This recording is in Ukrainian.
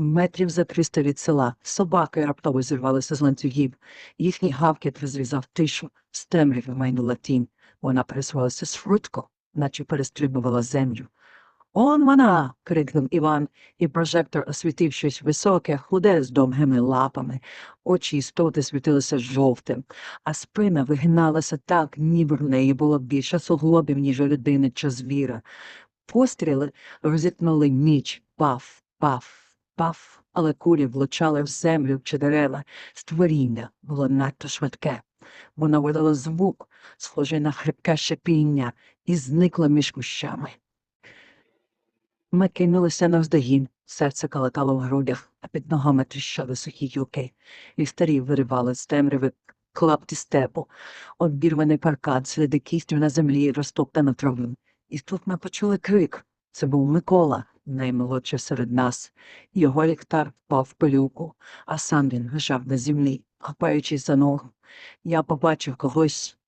Метрів за триста від села собаки раптово зірвалися з ланцюгів. Їхній гавкіт розрізав тишу, з темряви майнула тінь. Вона пересувалася швидко, наче перестрибувала землю. Он вона. крикнув Іван, і прожектор освітив щось високе, худе з довгими лапами. Очі істоти світилися жовтим, а спина вигиналася так, ніби в неї було більше суглобів, ніж у людини чи звіра. Постріли розітнули ніч, паф, паф, паф, але кулі влучали в землю чи дерева. Створіння було надто швидке. Воно видало звук, схожий на хрипке шипіння, і зникло між кущами. Ми кинулися навздогін, серце калатало в грудях, а під ногами тріщали сухі гілки. Ліхтарі виривали з темряви клапті степу, обірваний паркан, серед кістю на землі розтоптану траву. І тут ми почули крик. Це був Микола, наймолодший серед нас. Його ліхтар впав в пилюку, а сам він лежав на землі, хапаючись за ногу. Я побачив когось